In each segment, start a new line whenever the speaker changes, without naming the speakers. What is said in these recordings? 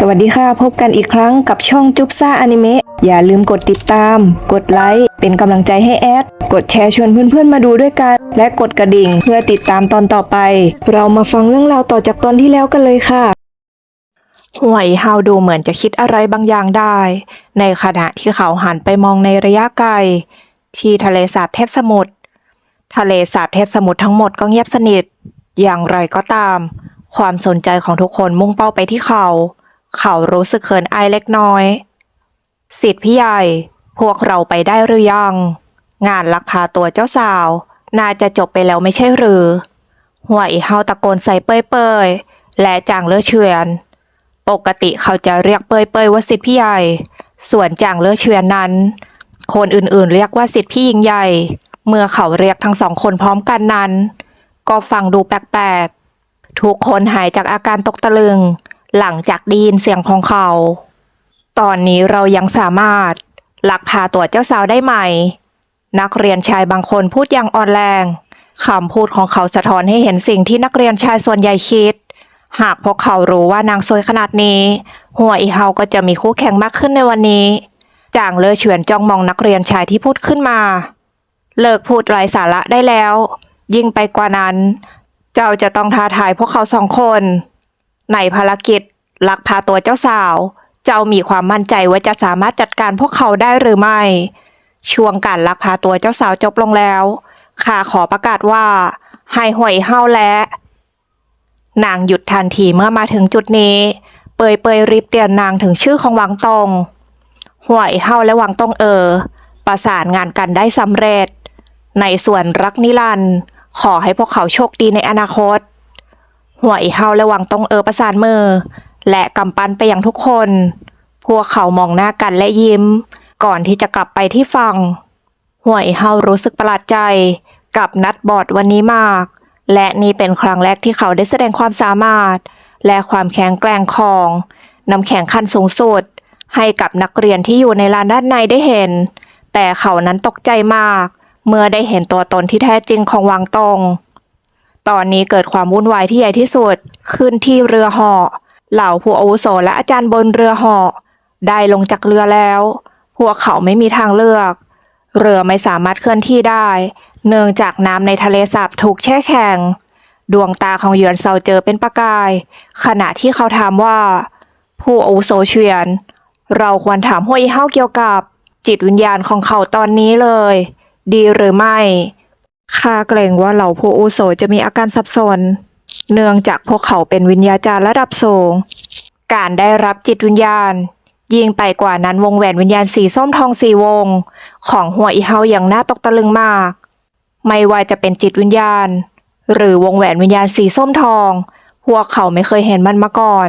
สวัสดีค่ะ พบกันอีกครั้งกับช่องจุ๊บซ่าอนิเมะอย่าลืมกดติดตาม กดไลค์ เป็นกำลังใจให้แอด กดแชร์ชวนเพื่อนๆมาดูด้วยกัน และกดกระดิ่งเพื่อติดตามตอนต่อไป เรามาฟังเรื่องราวต่อจากตอนที่แล้วกันเลยค่ะ
ห่วยฮาวดูเหมือนจะคิดอะไรบางอย่างได้ ในขณะที่เขาหันไปมองในระยะไกล ที่ทะเลสาบเทพสมุทรทะเลสาบเทพสมุทรทั้งหมดก็เงียบสนิท อย่างไรก็ตาม ความสนใจของทุกคนมุ่งเป้าไปที่เขา เขารู้สึกเขินอายเล็กน้อยสิทธิ์พี่ใหญ่ พวกเราไปได้หรือยัง งานลักพาตัวเจ้าสาว น่าจะจบไปแล้วไม่ใช่หรือห่วยเฮาตะโกนใส่เปยๆ และจางเลือเฉือน ปกติเขาจะเรียกเปยเปยๆว่าสิทธิพี่ใหญ่ ส่วนจางเลือเชือนนั้น คนอื่นๆเรียกว่าสิทธิพี่ยิ่งใหญ่ เมื่อเขาเรียกทั้งสองคนพร้อมกันนั้น ก็ฟังดูแปลกๆ ทุกคนหายจากอาการตกตะลึง หลังจากได้ยินเสียงของเขา ตอนนี้เรายังสามารถลักพาตัวเจ้าสาวได้ไหม นักเรียนชายบางคนพูดอย่างอ่อนแรงคำพูดของเขาสะท้อนให้เห็นสิ่งที่นักเรียนชายส่วนใหญ่คิด หากพวกเขารู้ว่านางสวยขนาดนี้ หัวอีเฮาก็จะมีคู่แข่งมากขึ้นในวันนี้ จางเลอเฉือนจ้องมองนักเรียนชายที่พูดขึ้นมา เลิกพูดไร้สาระได้แล้ว ยิ่งไปกว่านั้น เจ้าจะต้องท้าทายพวกเขาสองคน ในภารกิจลักพาตัวเจ้าสาว เจ้ามีความมั่นใจว่าจะสามารถจัดการพวกเขาได้หรือไม่ ช่วงการลักพาตัวเจ้าสาวจบลงแล้วข้าขอประกาศว่าให้หวยเฮาและนางหยุดทันทีเมื่อมาถึงจุดนี้ เปยเปยรีบเตือนนางถึงชื่อของหวังตงหวยเฮาและหวังตงเออ ประสานงานกันได้สำเร็จ ในส่วนรักนิรันดร์ขอให้พวกเขาโชคดีในอนาคต หวยเฮาและวังตงเออประสานมือ และกำปั้นไปยังทุกคน พวกเขามองหน้ากันและยิ้ม ก่อนที่จะกลับไปที่ฝั่งหวยเฮารู้สึกประหลาดใจกับนัดบอดวันนี้มาก และนี่เป็นครั้งแรกที่เขาได้แสดงความสามารถ และความแข็งแกร่งของน้ำแข็งขั้นสูงสุด ให้กับนักเรียนที่อยู่ในลานด้านในได้เห็น แต่เขานั้นตกใจมาก เมื่อได้เห็นตัวตนที่แท้จริงของวางตง ตอนนี้เกิดความวุ่นวายที่ใหญ่ที่สุดขึ้นที่เรือหาะเหล่าผู้อาวุโสและอาจารย์บนเรือหาะได้ลงจากเรือแล้ว พวกเขาไม่มีทางเลือก เรือไม่สามารถเคลื่อนที่ได้ เนื่องจากน้ำในทะเลสาบถูกแช่แข็ง ดวงตาของหยวนเซาเจอเป็นประกาย ขณะที่เขาถามว่า ผู้อาวุโสเฉียน เราควรถามห้วยเฮาเกี่ยวกับ จิตวิญญาณของเขาตอนนี้เลย ดีหรือไม่ ข้าเกรงว่าเหล่าผู้อุโสจะมีอาการสับสน เนื่องจากพวกเขาเป็นวิญญาจารระดับสูง การได้รับจิตวิญญาณ ยิ่งไปกว่านั้นวงแหวนวิญญาณสีส้มทองสีวง ของหัวอีเฮาอย่างน่าตกตะลึงมาก ไม่ว่าจะเป็นจิตวิญญาณ หรือวงแหวนวิญญาณสีส้มทอง พวกเขาไม่เคยเห็นมันมาก่อน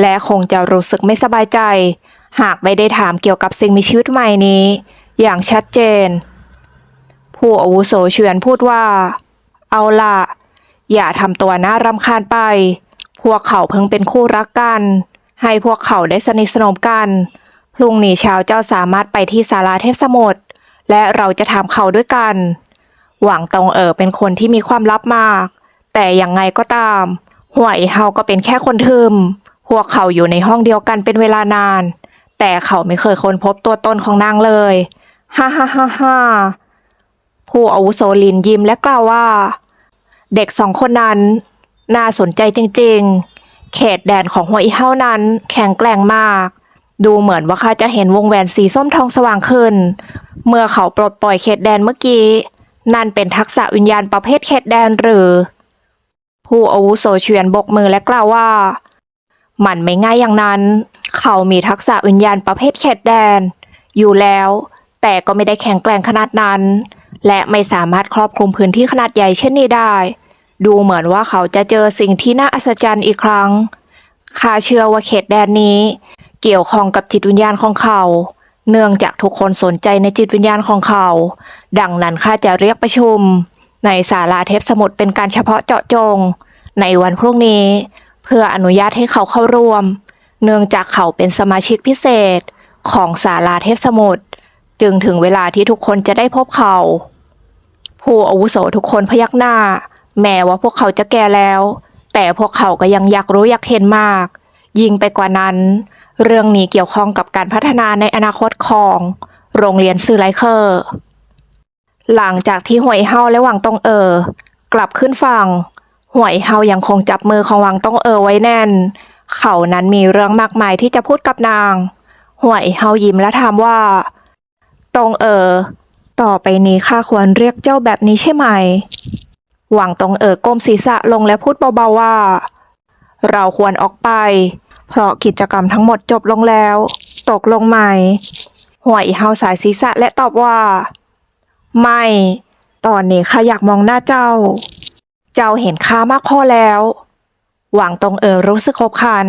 และคงจะรู้สึกไม่สบายใจ หากไม่ได้ถามเกี่ยวกับสิ่งมีชีวิตใหม่นี้ อย่างชัดเจน ผู้อาวุโสเฉวียนพูดว่า เอาละอย่าทำตัวน่ารำคาญไป พวกเขาเพิ่งเป็นคู่รักกัน ให้พวกเขาได้สนิทสนมกัน พรุ่งนี้เช้าเจ้าสามารถไปที่ศาลาเทพสมุทร และเราจะถามเขาด้วยกัน หวังตงเอ๋อเป็นคนที่มีความลับมาก แต่อยังไงก็ตามห่วยเฮาก็เป็นแค่คนทึม พวกเขาอยู่ในห้องเดียวกันเป็นเวลานาน แต่เขาไม่เคยค้นพบตัวตนของนางเลย ฮ่าฮ่าฮ่าฮ่า ผู้อาวุโสลินยิ้มและกล่าวว่า เด็กสองคนนั้น น่าสนใจจริงๆ เขตแดนของหัวอีเฮ้านั้นแข็งแกร่งมาก ดูเหมือนว่าข้าจะเห็นวงแหวนสีส้มทองสว่างขึ้น เมื่อเขาปลดปล่อยเขตแดนเมื่อกี้ นั่นเป็นทักษะวิญญาณประเภทเขตแดนหรือ ผู้อาวุโสเฉียนบกมือและกล่าวว่า มันไม่ง่ายอย่างนั้น เขามีทักษะวิญญาณประเภทเขตแดน อยู่แล้ว แต่ก็ไม่ได้แข็งแกร่งขนาดนั้น และไม่สามารถครอบคลุมพื้นที่ขนาดใหญ่เช่นนี้ได้ ดูเหมือนว่าเขาจะเจอสิ่งที่น่าอัศจรรย์อีกครั้งข้าเชื่อว่าเขตแดนนี้ เกี่ยวข้องกับจิตวิญญาณของเขา เนื่องจากทุกคนสนใจในจิตวิญญาณของเขา ดังนั้นข้าจะเรียกประชุม ในศาลาเทพสมุทรเป็นการเฉพาะเจาะจง ในวันพรุ่งนี้ เพื่ออนุญาตให้เขาเข้าร่วม เนื่องจากเขาเป็นสมาชิกพิเศษของศาลาเทพสมุทรจึงถึงเวลาที่ทุกคนจะได้พบเขา ผู้อาวุโสทุกคนพยักหน้า แม้ว่าพวกเขาจะแก่แล้ว แต่พวกเขาก็ยังอยากรู้อยากเห็นมาก ยิ่งไปกว่านั้น เรื่องนี้เกี่ยวข้องกับการพัฒนาในอนาคตของ โรงเรียนซื่อไลเคอร์ หลังจากที่หวยเฮาและหวังตงเออ กลับขึ้นฝั่งหวยเฮายังคงจับมือของหวังตงเออไว้แน่น เขานั้นมีเรื่องมากมายที่จะพูดกับนางหวยเฮายิ้มและถามว่าตงเออ ต่อไปนี้ข้าควรเรียกเจ้าแบบนี้ใช่ไหม หวังตรงเอ๋อก้มศีรษะลงและพูดเบาๆว่า เราควรออกไป เพราะกิจกรรมทั้งหมดจบลงแล้ว ตกลงไหมหวยเฮาสายศีรษะและตอบว่า ไม่ ตอนนี้ข้าอยากมองหน้าเจ้า เจ้าเห็นข้ามากพอแล้ว หวังตรงเอ๋อรู้สึกขบขัน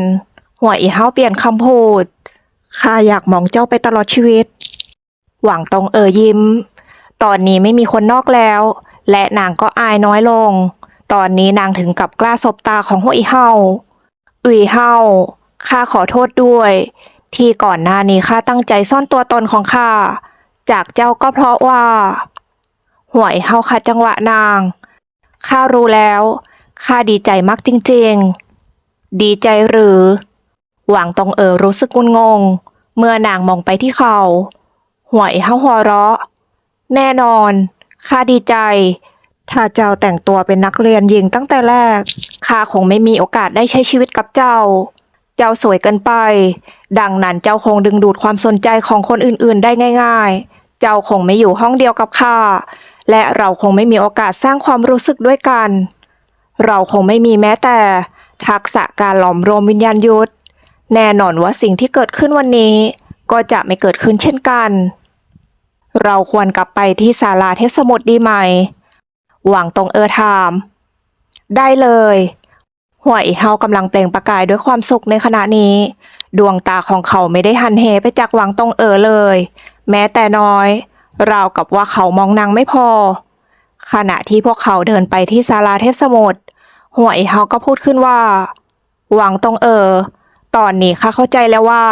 หัวอีเฮาเปลี่ยนคำพูดข้าอยากมองเจ้าไปตลอดชีวิต หวังตรงเออยิ้ม ตอนนี้ไม่มีคนนอกแล้ว และนางก็อายน้อยลง ตอนนี้นางถึงกับกล้าสบตาของหัวอีเฮาอุยเฮาข้าขอโทษด้วย ที่ก่อนหน้านี้ข้าตั้งใจซ่อนตัวตนของข้าจากเจ้าก็เพราะว่า หวยเฮาขัดจังหวะนางข้ารู้แล้วข้าดีใจมากจริงๆ ดีใจหรือ หวังตรงเออรู้สึกงุนงง เมื่อนางมองไปที่เขาหวยเฮาหัวเราะ แน่นอนข้าดีใจ ถ้าเจ้าแต่งตัวเป็นนักเรียนหญิงตั้งแต่แรกข้าคงไม่มีโอกาสได้ใช้ชีวิตกับเจ้า เจ้าสวยเกินไป ดังนั้นเจ้าคงดึงดูดความสนใจของคนอื่นๆ ได้ง่าย ๆ เจ้าคงไม่อยู่ห้องเดียวกับข้าและเราคงไม่มีโอกาสสร้างความรู้สึกด้วยกัน เราคงไม่มีแม้แต่ ทักษะการหลอมรวมวิญญาณยุทธแน่นอนว่าสิ่งที่เกิดขึ้นวันนี้ ก็จะไม่เกิดขึ้นเช่นกัน เราควรกลับไปที่ศาลาเทพสมุทรดีไหม หวังตรงเออถาม ได้เลย หัวอีเฮากำลังเปล่งประกายด้วยความสุขในขณะนี้ ดวงตาของเขาไม่ได้หันเหไปจากหวังตรงเออเลย แม้แต่น้อย ราวกับว่าเขามองนางไม่พอ ขณะที่พวกเขาเดินไปที่ศาลาเทพสมุทรหัวอีเฮาก็พูดขึ้นว่า หวังตรงเออ ตอนนี้ข้าเข้าใจแล้วว่า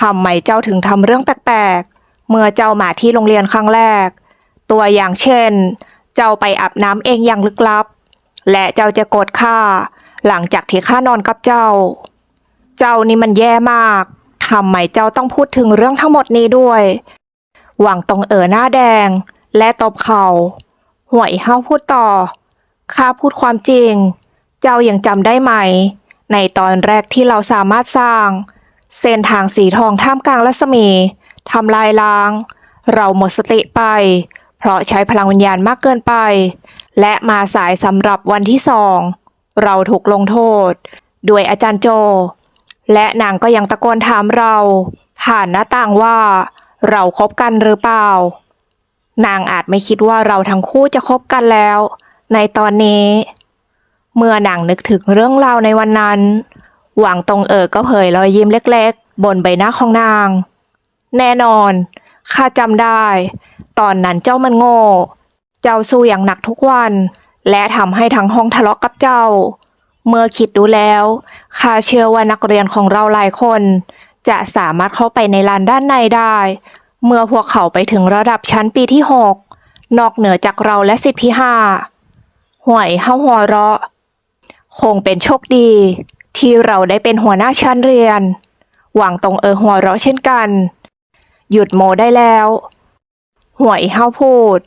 ทำไมเจ้าถึงทำเรื่องแปลกๆ เมื่อเจ้ามาที่โรงเรียนครั้งแรก ตัวอย่างเช่น เจ้าไปอาบน้ำเองอย่างลึกลับ และเจ้าจะโกรธข้าหลังจากที่ข้านอนกับเจ้า เจ้านี่มันแย่มากทำไมเจ้าต้องพูดถึงเรื่องทั้งหมดนี้ด้วย หวังตรงเอ๋อหน้าแดง และตบเขา่าหวยเฮาพูดต่อข้าพูดความจริง เจ้ายังจำได้ไหม ในตอนแรกที่เราสามารถสร้าง เส้นทางสีทองท่ามกลางรัศมี ทำลายล้าง เราหมดสติไป เพราะใช้พลังวิญญาณมากเกินไป และมาสายสำหรับวันที่สองเราถูกลงโทษ ด้วยอาจารย์โจ และนางก็ยังตะโกนถามเรา ผ่านหน้าต่างว่า เราคบกันหรือเปล่า นางอาจไม่คิดว่าเราทั้งคู่จะคบกันแล้ว ในตอนนี้ เมื่อนางนึกถึงเรื่องราวในวันนั้น หวังตรงเอ๋อก็เผยรอยยิ้มเล็กๆ บนใบหน้าของนาง แน่นอนข้าจำได้ ตอนนั้นเจ้ามันโง่ เจ้าสู้อย่างหนักทุกวัน และทำให้ทั้งห้องทะเลาะกับเจ้า เมื่อคิดดูแล้วข้าเชื่อว่านักเรียนของเราหลายคน จะสามารถเข้าไปในลานด้านในได้ เมื่อพวกเขาไปถึงระดับชั้นปีที่หกนอกเหนือจากเราและสิทธิพี่ห้าห่วยเฮาหัวเราะ คงเป็นโชคดี ที่เราได้เป็นหัวหน้าชั้นเรียน หวังตรงเออหัวเราะเช่นกัน หยุดโมได้แล้ว หวยเฮาพูด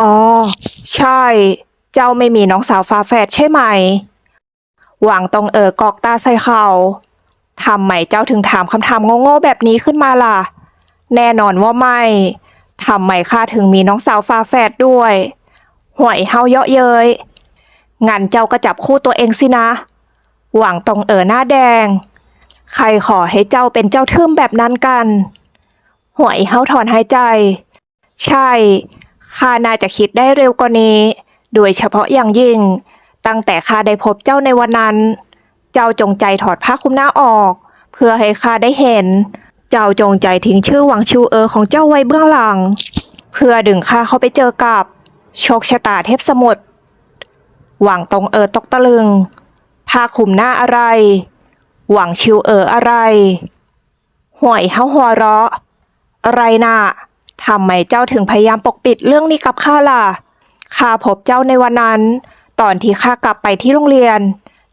อ๋อ ใช่ เจ้าไม่มีน้องสาวฝาแฝดใช่ไหม หวังตรงเออกอกตาใส่เขาทำไมเจ้าถึงถามคำถามโง่ๆแบบนี้ขึ้นมาล่ะ แน่นอนว่าไม่ ทำไมข้าถึงมีน้องสาวฝาแฝดด้วย หวยเฮาเยาะเย้ยงั้นเจ้าก็จับคู่ตัวเองสินะ หวังตรงเออหน้าแดง ใครขอให้เจ้าเป็นเจ้าทึมแบบนั้นกัน หวยเฮาถอนหายใจ ใช่ข้าน่าจะคิดได้เร็วกว่านี้ โดยเฉพาะอย่างยิ่ง ตั้งแต่ข้าได้พบเจ้าในวันนั้น เจ้าจงใจถอดผ้าคลุมหน้าออก เพื่อให้ข้าได้เห็น เจ้าจงใจทิ้งชื่อหวังชูเออของเจ้าไว้เบื้องหลัง เพื่อดึงข้าเข้าไปเจอกับ โชคชะตาเทพสมุทรหวังตรงเออตกตะลึงผ้าคลุมหน้าอะไร หวังชิวเอออะไรห่วยเฮาหัวเราะ อะไรน่ะทำไมเจ้าถึงพยายามปกปิดเรื่องนี้กับข้าล่ะ ข้าพบเจ้าในวันนั้น ตอนที่ข้ากลับไปที่โรงเรียน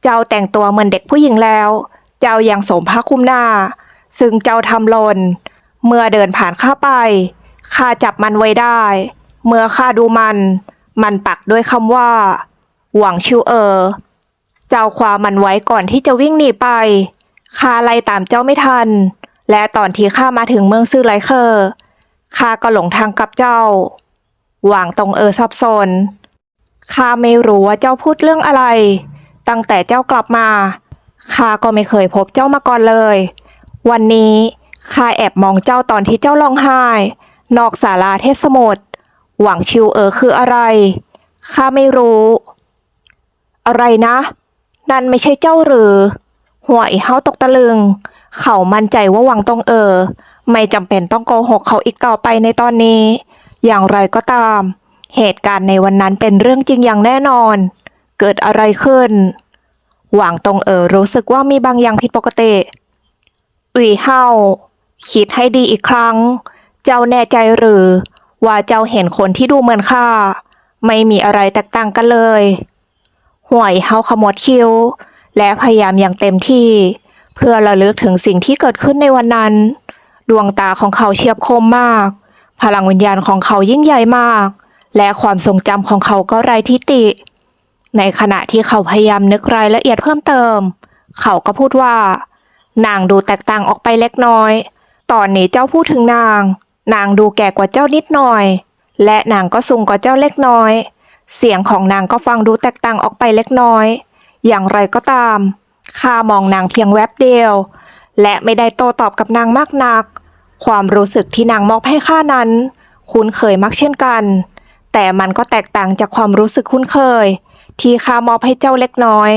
เจ้าแต่งตัวเหมือนเด็กผู้หญิงแล้ว เจ้ายังสมผ้าคลุมหน้า ซึ่งเจ้าทำหลนเมื่อเดินผ่านข้าไป ข้าจับมันไว้ได้ เมื่อข้าดูมัน มันปักด้วยคำว่า หวังชิวเออ เจ้าคว้ามันไว้ก่อนที่จะวิ่งหนีไป ข้าไล่ตามเจ้าไม่ทัน และตอนที่ข้ามาถึงเมืองซื่อไลเคอร์ข้าก็หลงทางกับเจ้า หวังตรงเออสับสนข้าไม่รู้ว่าเจ้าพูดเรื่องอะไร ตั้งแต่เจ้ากลับมาข้าก็ไม่เคยพบเจ้ามาก่อนเลย วันนี้ข้าแอบมองเจ้าตอนที่เจ้าร้องไห้ นอกศาลาเทพสมุทรหวังชิวเออคืออะไรข้าไม่รู้ อะไรนะ นั่นไม่ใช่เจ้าหรือหัวไอ้เฮาตกตะลึง เขามั่นใจว่าวังตรงเออ ไม่จำเป็นต้องโกหกเขาอีกต่อไปในตอนนี้ อย่างไรก็ตาม เหตุการณ์ในวันนั้นเป็นเรื่องจริงอย่างแน่นอน เกิดอะไรขึ้น หวังตรงเออรู้สึกว่ามีบางอย่างผิดปกติอุยเฮาคิดให้ดีอีกครั้ง เจ้าแน่ใจหรือ ว่าเจ้าเห็นคนที่ดูเหมือนข้าไม่มีอะไรแตกต่างกันเลย ห่วยเฮาขมวดคิ้ว และพยายามอย่างเต็มที่ เพื่อระลึกถึงสิ่งที่เกิดขึ้นในวันนั้น ดวงตาของเขาเฉียบคมมาก พลังวิญญาณของเขายิ่งใหญ่มาก และความทรงจำของเขาก็ไร้ทิฏฐิในขณะที่เขาพยายามนึกรายละเอียดเพิ่มเติม เขาก็พูดว่า นางดูแตกต่างออกไปเล็กน้อย ตอนนี้เจ้าพูดถึงนาง นางดูแก่กว่าเจ้านิดหน่อย และนางก็สูงกว่าเจ้าเล็กน้อย เสียงของนางก็ฟังดูแตกต่างออกไปเล็กน้อย อย่างไรก็ตาม ข้ามองนางเพียงแวบเดียว และไม่ได้โต้ตอบกับนางมากนัก ความรู้สึกที่นางมอบให้ข้านั้น คุ้นเคยมากเช่นกัน แต่มันก็แตกต่างจากความรู้สึกคุ้นเคย ที่ข้ามอบให้เจ้าเล็กน้อย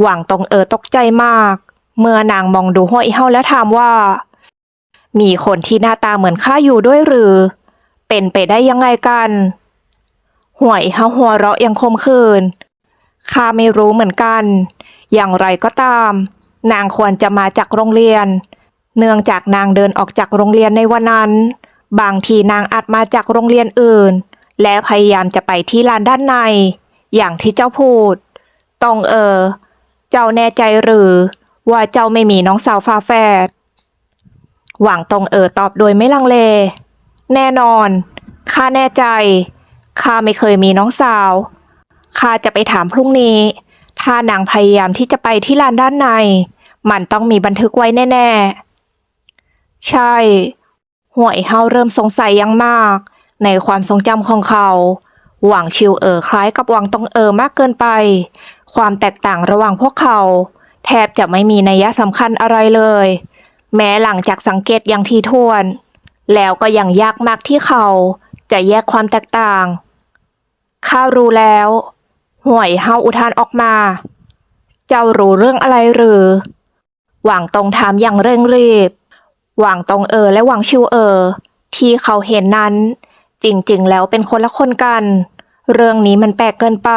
หวังตรงเออตกใจมาก เมื่อนางมองดูห้วยเฮาแล้วถามว่า มีคนที่หน้าตาเหมือนข้าอยู่ด้วยหรือ เป็นไปได้ยังไงกันห่วยเฮาหัวเราะยังคมคืนข้าไม่รู้เหมือนกัน อย่างไรก็ตาม นางควรจะมาจากโรงเรียน เนื่องจากนางเดินออกจากโรงเรียนในวันนั้น บางทีนางอาจมาจากโรงเรียนอื่น และพยายามจะไปที่ลานด้านใน อย่างที่เจ้าพูด ตองเออ เจ้าแน่ใจหรือ ว่าเจ้าไม่มีน้องสาวฝาแฝดหวังตรงเออตอบโดยไม่ลังเล แน่นอนข้าแน่ใจข้าไม่เคยมีน้องสาวข้าจะไปถามพรุ่งนี้ ถ้านางพยายามที่จะไปที่ลานด้านใน มันต้องมีบันทึกไว้แน่ ๆ ใช่ ห่วยเฮาเริ่มสงสัยอยังมาก ในความทรงจำของเขา หวังชิวเอ๋อคล้ายกับหวังตงเอ๋อมากเกินไป ความแตกต่างระหว่างพวกเขา แทบจะไม่มีนัยสำคัญอะไรเลย แม้หลังจากสังเกตอย่างทีท่วน แล้วก็ยังยากมากที่เขาจะแยกความแตกต่างข้ารู้แล้ว ห่วยเฮาอุทานออกมา เจ้ารู้เรื่องอะไรหรือ หวังตรงถามอย่างเร่งรีบ หวังตรงเออและหวังชิวเออ ที่เขาเห็นนั้น จริงๆ แล้วเป็นคนละคนกัน เรื่องนี้มันแปลกเกินไป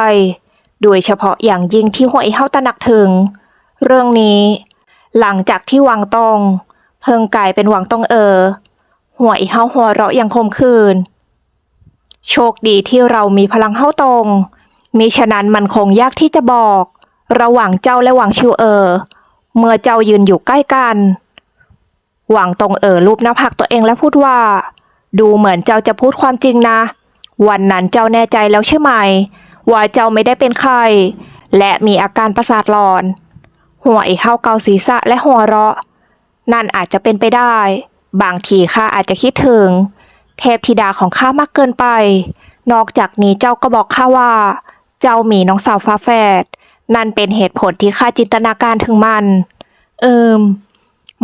โดยเฉพาะอย่างยิ่งที่หัวไอ้เฮาตระหนักถึง เรื่องนี้ หลังจากที่หวังตรง เพิ่งกลายเป็นหวังตรงเออหัวไอ้เฮาหัวเราะอย่างคมคืน โชคดีที่เรามีพลังเฮาตรง มิฉะนั้นมันคงยากที่จะบอก ระหว่างเจ้าและหวังชิวเออ เมื่อเจ้ายืนอยู่ใกล้กัน หวังตรงเออรูปหน้าผากตัวเองและพูดว่า ดูเหมือนเจ้าจะพูดความจริงนะ วันนั้นเจ้าแน่ใจแล้วใช่ไหม ว่าเจ้าไม่ได้เป็นไข้และมีอาการประสาทหลอน หัวไอ้เข้าเกาศีรษะและหัวเราะ นั่นอาจจะเป็นไปได้ บางทีข้าอาจจะคิดถึง เทพธิดาของข้ามากเกินไป นอกจากนี้เจ้าก็บอกข้าว่า เจ้ามีน้องสาวฟ้าแฝดนั่นเป็นเหตุผลที่ข้าจินตนาการถึงมัน เอิม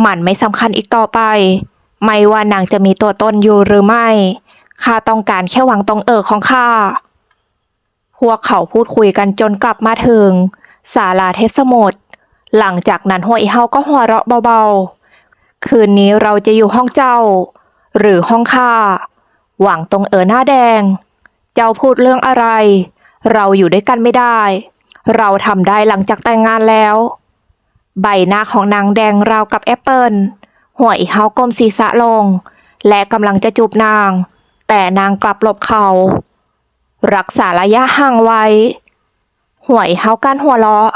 มันไม่สำคัญอีกต่อไป ไม่ว่านางจะมีตัวตนอยู่หรือไม่ข้าต้องการแค่หวังตรงเออของข้าพวกเขาพูดคุยกันจนกลับมาถึงศาลาเทพสมุทรหลังจากนั้นหัวอีเฮาก็หัวเราะเบาๆ คืนนี้เราจะอยู่ห้องเจ้า หรือห้องข้าหวังตรงเออหน้าแดง เจ้าพูดเรื่องอะไร เราอยู่ด้วยกันไม่ได้ เราทำได้หลังจากแต่งงานแล้ว ใบหน้าของนางแดงราวกับแอปเปิลหัวอีเฮาก้มศีรษะลง และกำลังจะจูบนาง แต่นางกลับหลบเขา รักษาระยะห่างไว้หวยเฮากันหัวเราะ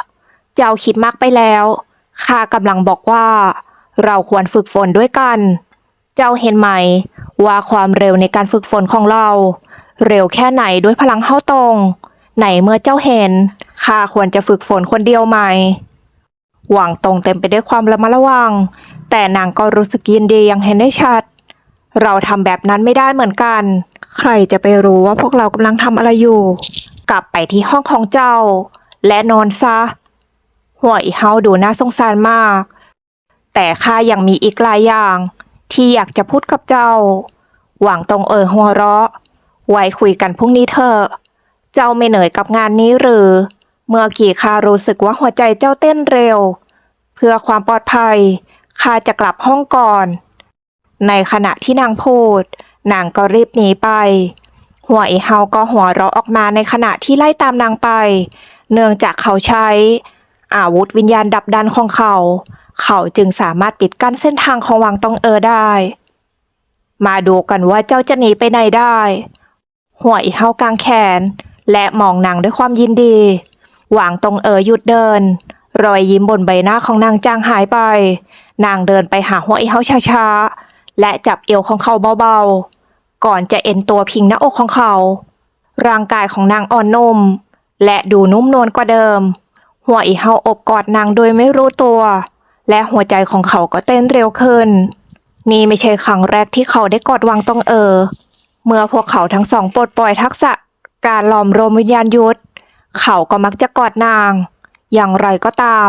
เจ้าคิดมากไปแล้วข้ากำลังบอกว่า เราควรฝึกฝนด้วยกัน เจ้าเห็นไหม ว่าความเร็วในการฝึกฝนของเรา เร็วแค่ไหนด้วยพลังเท่าตรง ไหนเมื่อเจ้าเห็นข้าควรจะฝึกฝนคนเดียวไหม หวังตรงเต็มไปด้วยความระมัดระวัง แต่นางก็รู้สึกยินดีอยังเห็นได้ชัด เราทำแบบนั้นไม่ได้เหมือนกัน ใครจะไปรู้ว่าพวกเรากำลังทำอะไรอยู่ กลับไปที่ห้องของเจ้า และนอนซะ หัวอีเฮาดูน่าสงสารมาก แต่ข้ายังมีอีกหลายอย่าง ที่อยากจะพูดกับเจ้า หวังตรงเอ่ยหัวเราะ ไว้คุยกันพรุ่งนี้เถอะ เจ้าไม่เหนื่อยกับงานนี้หรือ เมื่อกี้ข้ารู้สึกว่าหัวใจเจ้าเต้นเร็ว เพื่อความปลอดภัยข้าจะกลับห้องก่อน ในขณะที่นางพูดนางก็รีบหนีไป หัวไอเฮาก็หัวเราะออกมาในขณะที่ไล่ตามนางไป เนื่องจากเขาใช้ อาวุธวิญญาณดับดันของเขา เขาจึงสามารถปิดกั้นเส้นทางของวังตองเออได้ มาดูกันว่าเจ้าจะหนีไปไหนได้ หัวไอเฮากางแขน และมองนางด้วยความยินดี หวางตรงเออหยุดเดิน รอยยิ้มบนใบหน้าของนางจางหายไป นางเดินไปหาหัวไอเฮาช้าๆ และจับเอวของเขาเบาๆ ก่อนจะเอ็นตัวพิงหน้าอกของเขา ร่างกายของนางอ่อนนุ่ม และดูนุ่มนวลกว่าเดิม หัวไอเฮาอบกอดนางโดยไม่รู้ตัว และหัวใจของเขาก็เต้นเร็วขึ้น นี่ไม่ใช่ครั้งแรกที่เขาได้กอดวางตองเออเมื่อพวกเขาทั้งสองปลดปล่อยทักษะ การหลอมรวมวิญญาณยุทธเขาก็มักจะกอดนาง อย่างไรก็ตาม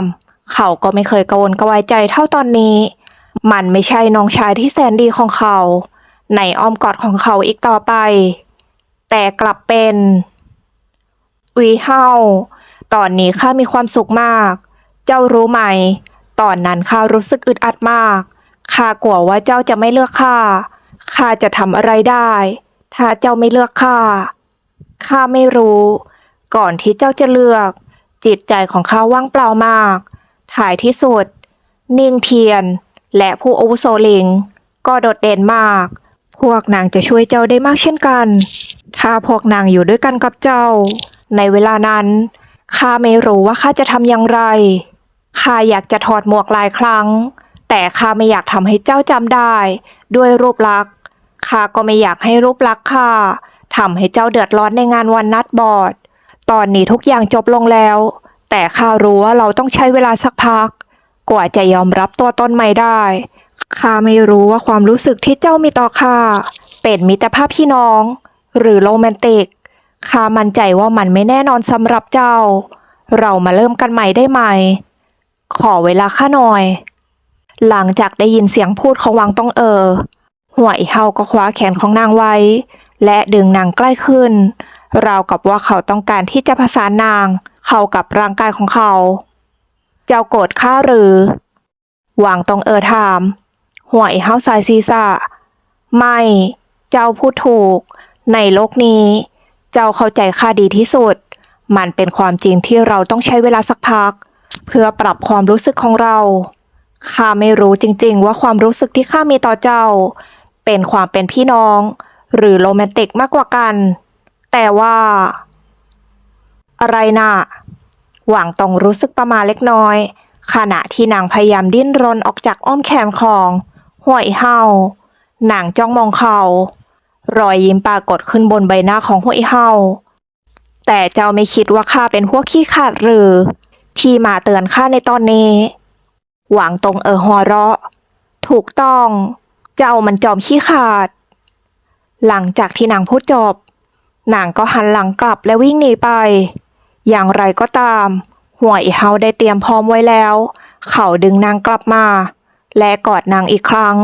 เขาก็ไม่เคยกระวนกระวายใจเท่าตอนนี้ มันไม่ใช่น้องชายที่แสนดีของเขา ในอ้อมกอดของเขาอีกต่อไป แต่กลับเป็นวีเฮาตอนนี้ข้ามีความสุขมาก เจ้ารู้ไหม ตอนนั้นข้ารู้สึกอึดอัดมากข้ากลัวว่าเจ้าจะไม่เลือกข้าข้าจะทำอะไรได้ ถ้าเจ้าไม่เลือกข้า ข้าไม่รู้ ก่อนที่เจ้าจะเลือก จิตใจของข้าว่างเปล่ามาก ถ่ายที่สุด นิ่งเทียน และผู้อาวุโสลิง ก็โดดเด่นมาก พวกนางจะช่วยเจ้าได้มากเช่นกัน ถ้าพวกนางอยู่ด้วยกันกับเจ้า ในเวลานั้นข้าไม่รู้ว่าข้าจะทำอย่างไรข้าอยากจะถอดหมวกหลายครั้ง แต่ข้าไม่อยากทำให้เจ้าจำได้ ด้วยรูปลักษณ์ข้าก็ไม่อยากให้รูปลักษณ์ข้า ทำให้เจ้าเดือดร้อนในงานวันนัดบอร์ด ตอนนี้ทุกอย่างจบลงแล้ว แต่ข้ารู้ว่าเราต้องใช้เวลาสักพัก กว่าจะยอมรับตัวตนใหม่ได้ข้าไม่รู้ว่าความรู้สึกที่เจ้ามีต่อข้าเป็นมิตรภาพพี่น้อง หรือโรแมนติกข้ามั่นใจว่ามันไม่แน่นอนสำหรับเจ้า เรามาเริ่มกันใหม่ได้ไหม ขอเวลาข้าหน่อย หลังจากได้ยินเสียงพูดของวังต้องเออหัวไอเฮาก็คว้าแขนของนางไว้ และดึงนางใกล้ขึ้น ราวกับว่าเขาต้องการที่จะผสานนาง เข้ากับร่างกายของเขา เจ้าโกรธข้าหรือ หวังตรงเออถามหวไอเฮาสายศีรษะไม่ เจ้าพูดถูก ในโลกนี้ เจ้าเข้าใจข้าดีที่สุด มันเป็นความจริงที่เราต้องใช้เวลาสักพัก เพื่อปรับความรู้สึกของเราข้าไม่รู้จริงๆ ว่าความรู้สึกที่ข้ามีต่อเจ้า เป็นความเป็นพี่น้อง หรือโรแมนติกมากกว่ากัน แต่ว่า อะไรน่ะ หวังตรงรู้สึกประมาณเล็กน้อย ขณะที่นางพยายามดิ้นรนออกจากอ้อมแขนของห่วยเฮานางจ้องมองเขา รอยยิ้มปรากฏขึ้นบนใบหน้าของห่วยเฮาแต่เจ้าไม่คิดว่าข้าเป็นพวกขี้ขาดหรือ ที่มาเตือนข้าในตอนนี้ หวังตรงเออหัวเราะ ถูกต้อง เจ้ามันจอมขี้ขาด หลังจากที่นางพูดจบ นางก็หันหลังกลับและวิ่งหนีไป อย่างไรก็ตาม หัวอีเฮาได้เตรียมพร้อมไว้แล้ว เขาดึงนางกลับมา และกอดนางอีกครั้ง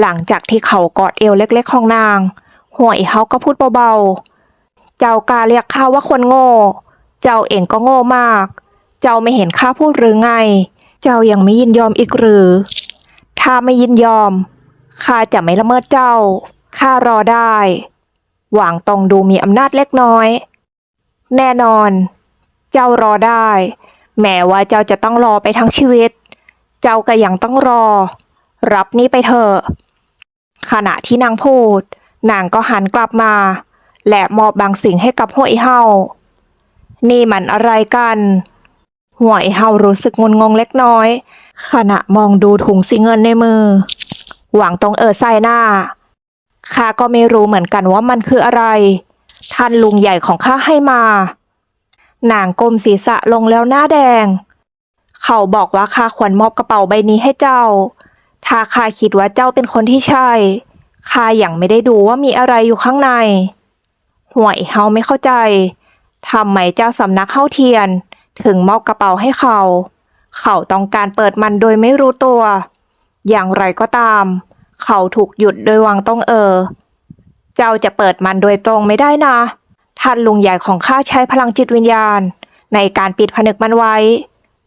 หลังจากที่เขากอดเอวเล็ก ๆ ของนาง หัวอีเฮาก็พูดเบาๆ เจ้ากาเรียกข้าว่าคนโง่ เจ้าเองก็โง่มาก เจ้าไม่เห็นข้าพูดหรือไง เจ้ายังไม่ยินยอมอีกหรือ ถ้าไม่ยินยอมข้าจะไม่ละเมิดเจ้า ข้ารอได้ หวังตรงดูมีอำนาจเล็กน้อย แน่นอน เจ้ารอได้ แม้ว่าเจ้าจะต้องรอไปทั้งชีวิต เจ้าก็ยังต้องรอ รับนี่ไปเถอะขณะที่นางพูด นางก็หันกลับมา และมอบบางสิ่งให้กับห้วยเฮานี่มันอะไรกัน หัวไอเฮารู้สึกงุนงงเล็กน้อย ขณะมองดูถุงสีเงินในมือ หวังตรงเออใส่หน้า ข้าก็ไม่รู้เหมือนกันว่ามันคืออะไร ท่านลุงใหญ่ของข้าให้มา นางก้มศีรษะลงแล้วหน้าแดง เขาบอกว่าข้าควรมอบกระเป๋าใบนี้ให้เจ้า ถ้าข้าคิดว่าเจ้าเป็นคนที่ใช่ ข้ายังไม่ได้ดูว่ามีอะไรอยู่ข้างใน ห่วยเฮาไม่เข้าใจ ทำไมเจ้าสำนักเฮาเทียน ถึงมอบกระเป๋าให้เขา เขาต้องการเปิดมันโดยไม่รู้ตัว อย่างไรก็ตาม เขาถูกหยุดโดยวังต้องเออ เจ้าจะเปิดมันโดยตรงไม่ได้นะ ท่านลุงใหญ่ของข้าใช้พลังจิตวิญญาณ ในการปิดผนึกมันไว้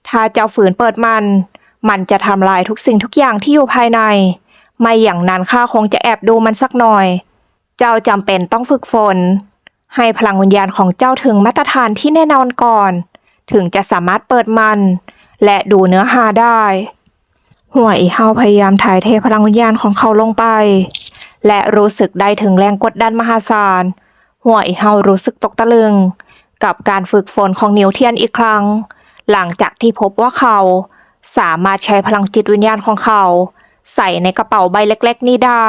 ถ้าเจ้าฝืนเปิดมัน มันจะทำลายทุกสิ่งทุกอย่างที่อยู่ภายใน ไม่อย่างนั้นข้าคงจะแอบดูมันสักหน่อย เจ้าจำเป็นต้องฝึกฝน ให้พลังวิญญาณของเจ้าถึงมาตรฐานที่แน่นอนก่อน ถึงจะสามารถเปิดมัน และดูเนื้อหาได้ หัวอีเฮาพยายามถ่ายเทพลังวิญญาณของเขาลงไป และรู้สึกได้ถึงแรงกดดันมหาศาลหัวอีเฮารู้สึกตกตะลึง กับการฝึกฝนของนิวเทียนอีกครั้ง หลังจากที่พบว่าเขาสามารถใช้พลังจิตวิญญาณของเขา ใส่ในกระเป๋าใบเล็กๆ นี้ได้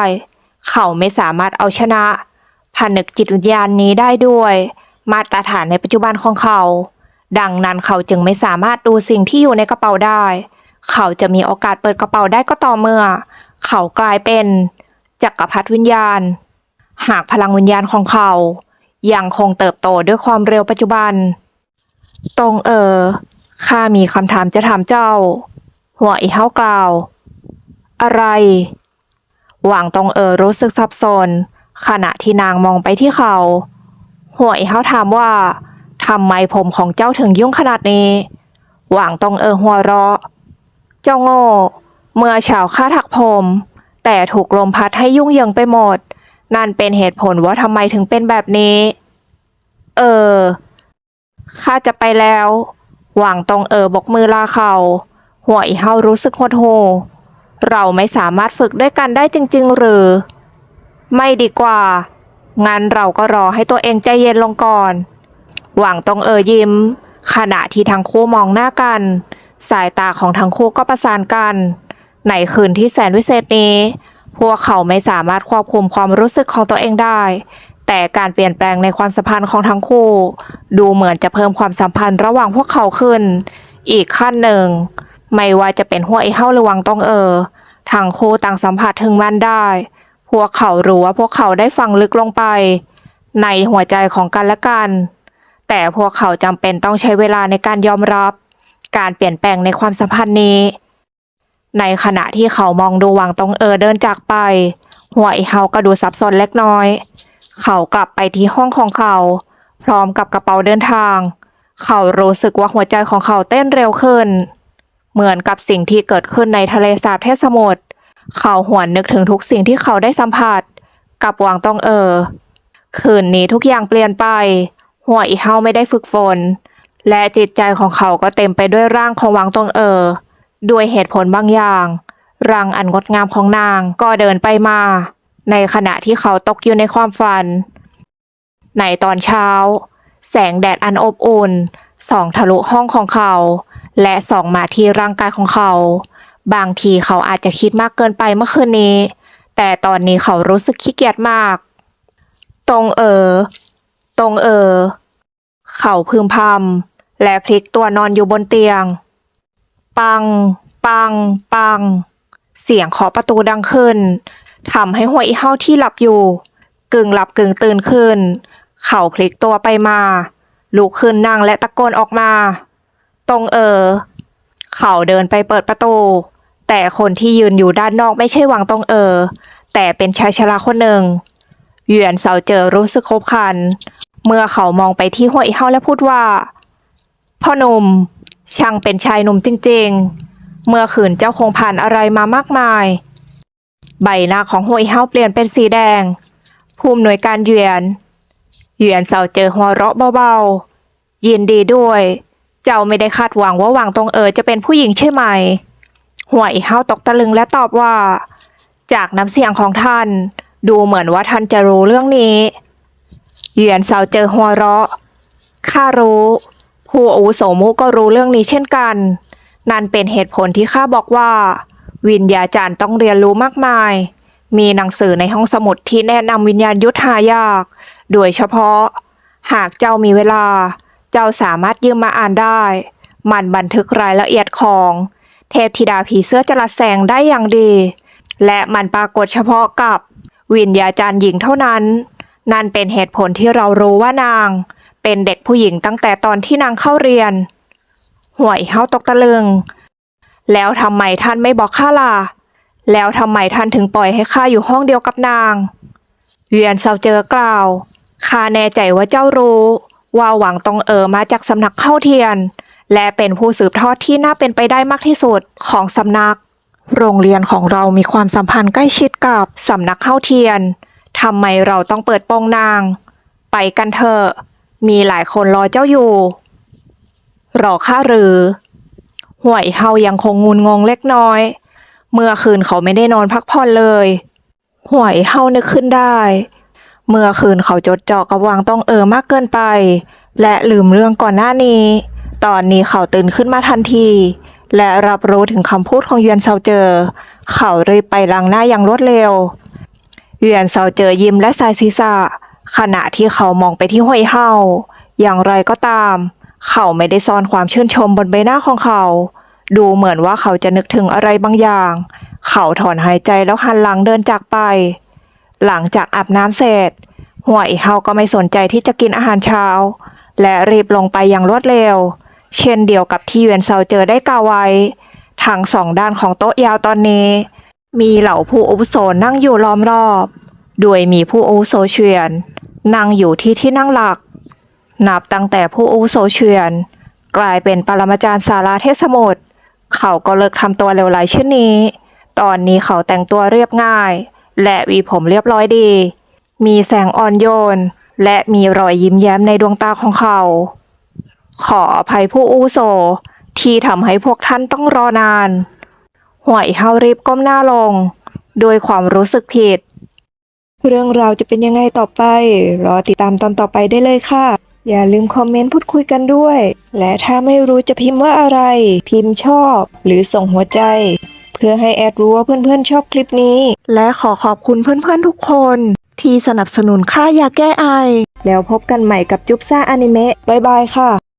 เขาไม่สามารถเอาชนะผนึกจิตวิญญาณนี้ได้ด้วย มาตรฐานในปัจจุบันของเขา ดังนั้นเขาจึงไม่สามารถดูสิ่งที่อยู่ในกระเป๋าได้ เขาจะมีโอกาสเปิดกระเป๋าได้ก็ต่อเมื่อ เขากลายเป็นจักรพรรดิวิญญาณ หากพลังวิญญาณของเขายังคงเติบโตด้วยความเร็วปัจจุบัน ตรงเออข้ามีคำถามจะถามเจ้า หัวอีเฮากล่าว อะไร หว่างตรงเออรู้สึกสับสนขณะที่นางมองไปที่เขา หัวอีเฮาถามว่าทำไมผมของเจ้าถึงยุ่งขนาดนี้ หว่างตรงเออหัวเราะ เจ้าโง่ เมื่อเช้าข้าถักผม แต่ถูกลมพัดให้ยุ่งเหยิงไปหมด นั่นเป็นเหตุผลว่าทำไมถึงเป็นแบบนี้ เออ ข้าจะไปแล้ว หว่างตรงเออบกมือลาเขาหัวอีเฮารู้สึกหดหู่เราไม่สามารถฝึกด้วยกันได้จริง ๆ หรือ ไม่ดีกว่า งั้นเราก็รอให้ตัวเองใจเย็นลงก่อน หว่างตรงเออยิ้ม ขณะที่ทั้งคู่มองหน้ากัน สายตาของทั้งคู่ก็ประสานกัน ในคืนที่แสนวิเศษนี้ พวกเขาไม่สามารถควบคุมความรู้สึกของตัวเองได้ แต่การเปลี่ยนแปลงในความสัมพันธ์ของทั้งคู่ ดูเหมือนจะเพิ่มความสัมพันธ์ระหว่างพวกเขาขึ้น อีกขั้นหนึ่ง ไม่ว่าจะเป็นหัวไอ้เฮ้าหรือวังต้องเออทั้งคู่ต่างสัมผัสถึงมันได้ พวกเขารู้ว่าพวกเขาได้ฟังลึกลงไป ในหัวใจของกันและกัน แต่พวกเขาจำเป็นต้องใช้เวลาในการยอมรับ การเปลี่ยนแปลงในความสัมพันธ์นี้ ในขณะที่เขามองดูวังตงเออเดินจากไป หัวไอเฮาก็ดูสับสนเล็กน้อย เขากลับไปที่ห้องของเขา พร้อมกับกระเป๋าเดินทาง เขารู้สึกว่าหัวใจของเขาเต้นเร็วขึ้น เหมือนกับสิ่งที่เกิดขึ้นในทะเลสาบเทศสมุทรเขาหวนนึกถึงทุกสิ่งที่เขาได้สัมผัส กับวังตองเออ คืนนี้ทุกอย่างเปลี่ยนไป หัวอีเฮาไม่ได้ฝึกฝน และจิตใจของเขาก็เต็มไปด้วยร่างของวังตงเออด้วยเหตุผลบางอย่าง ร่างอันงดงามของนางก็เดินไปมา ในขณะที่เขาตกอยู่ในความฝัน ในตอนเช้า แสงแดดอันอบอุ่นส่องทะลุห้องของเขา และส่องมาที่ร่างกายของเขา บางทีเขาอาจจะคิดมากเกินไปเมื่อคืนนี้ แต่ตอนนี้เขารู้สึกขี้เกียจมาก ตรงเออ ตรงเออ เขาพึมพำ และพลิกตัวนอนอยู่บนเตียง ปัง ปัง ปัง เสียงเคาะประตูดังขึ้นทำให้หัวอีเฮาที่หลับอยู่ กึ่งหลับกึ่งตื่นขึ้น เขาพลิกตัวไปมาลุกขึ้นนั่งและตะโกนออกมา ตรงเออ เขาเดินไปเปิดประตู แต่คนที่ยืนอยู่ด้านนอกไม่ใช่หวังตรงเออ แต่เป็นชายชราคนหนึ่งเหวียนเสาเจอรู้สึกคบคัน เมื่อเขามองไปที่หัวอีเฮาและพูดว่า พ่อหนุ่มช่างเป็นชายหนุ่มจริงๆ เมื่อคืนเจ้าคงผ่านอะไรมามากมาย ใบหน้าของหัวอีเฮาเปลี่ยนเป็นสีแดงผู้อำนวยการเหวียน เหวียนเสาเจอหัวเราะเบาๆ ยินดีด้วย เจ้าไม่ได้คาดหวังว่าหวังตรงเออจะเป็นผู้หญิงใช่ไหมหัวอีเฮาตกตะลึงและตอบว่า จากน้ำเสียงของท่าน ดูเหมือนว่าท่านจะรู้เรื่องนี้ เหวียนเสาเจอหัวเราะข้ารู้ ผู้อาวุโสมุก็รู้เรื่องนี้เช่นกัน นั่นเป็นเหตุผลที่ข้าบอกว่า วิญญาจารย์ต้องเรียนรู้มากมาย มีหนังสือในห้องสมุดที่แนะนำวิญญาณยุทธายาก โดยเฉพาะ หากเจ้ามีเวลา เจ้าสามารถยืมมาอ่านได้ มันบันทึกรายละเอียดของ เทพธิดาผีเสื้อจรัสแสงได้อย่างดี และมันปรากฏเฉพาะกับ วิญญาจารย์หญิงเท่านั้น นั่นเป็นเหตุผลที่เรารู้ว่านาง เป็นเด็กผู้หญิงตั้งแต่ตอนที่นางเข้าเรียน ห่วยเฮาตกตะลึง แล้วทำไมท่านไม่บอกข้าล่ะ แล้วทำไมท่านถึงปล่อยให้ข้าอยู่ห้องเดียวกับนาง เวียนเซาเจอกล่าวข้าแน่ใจว่าเจ้ารู้ ว่าหวังตองเอ๋อมาจากสำนักเข้าเทียน และเป็นผู้สืบทอดที่น่าเป็นไปได้มากที่สุดของสำนัก โรงเรียนของเรามีความสัมพันธ์ใกล้ชิดกับสำนักเข้าเทียนทำไมเราต้องเปิดโปงนาง ไปกันเถอะ มีหลายคนรอเจ้าอยู่ รอข้าหรือ ห่วยเฮายังคงงุนงงเล็กน้อย เมื่อคืนเขาไม่ได้นอนพักผ่อนเลย ห่วยเฮานึกขึ้นได้ เมื่อคืนเขาจดจ่อกับวางต้องเออมากเกินไป และลืมเรื่องก่อนหน้านี้ ตอนนี้เขาตื่นขึ้นมาทันที และรับรู้ถึงคำพูดของเยวนเซาเจอ เขารีบไปล้างหน้าอย่างรวดเร็วเยวนเซาเจอยิ้มและสายศีรษะ ขณะที่เขามองไปที่ห้วยเฮาอย่างไรก็ตาม เขาไม่ได้ซ่อนความชื่นชมบนใบหน้าของเขา ดูเหมือนว่าเขาจะนึกถึงอะไรบางอย่าง เขาถอนหายใจแล้วหันหลังเดินจากไป หลังจากอาบน้ำเสร็จห่วยเฮาก็ไม่สนใจที่จะกินอาหารเช้า และรีบลงไปอย่างรวดเร็ว เช่นเดียวกับที่เวียนเซาเจอได้กล่าวไว้ทางสองด้านของโต๊ะยาวตอนนี้ มีเหล่าผู้อาวุโสนั่งอยู่ล้อมรอบ โดยมีผู้อาวุโสเฉียน นั่งอยู่ที่ที่นั่งหลัก นับตั้งแต่ผู้อุโสเฉียน กลายเป็นปรมาจารย์สาราเทศสมุทรเขาก็เลิกทำตัวเลวไหลเช่นนี้ ตอนนี้เขาแต่งตัวเรียบง่าย และวีผมเรียบร้อยดี มีแสงอ่อนโยน และมีรอยยิ้มแย้มในดวงตาของเขา ขออภัยผู้อุโสที่ทำให้พวกท่านต้องรอนานห่วยเฮารีบก้มหน้าลง โดยความรู้สึกผิด
เรื่องราวจะเป็นยังไงต่อไป รอติดตามตอนต่อไปได้เลยค่ะ อย่าลืมคอมเมนต์พูดคุยกันด้วย และถ้าไม่รู้จะพิมพ์ว่าอะไร พิมพ์ชอบ หรือส่งหัวใจ เพื่อให้แอดรู้ว่าเพื่อนๆชอบคลิปนี้
และขอขอบคุณเพื่อนๆทุกคน ที่สนับสนุนค่ายาแก้ไอ
แล้วพบกันใหม่กับจุ๊บซ่าอนิเมะบ๊ายบายค่ะ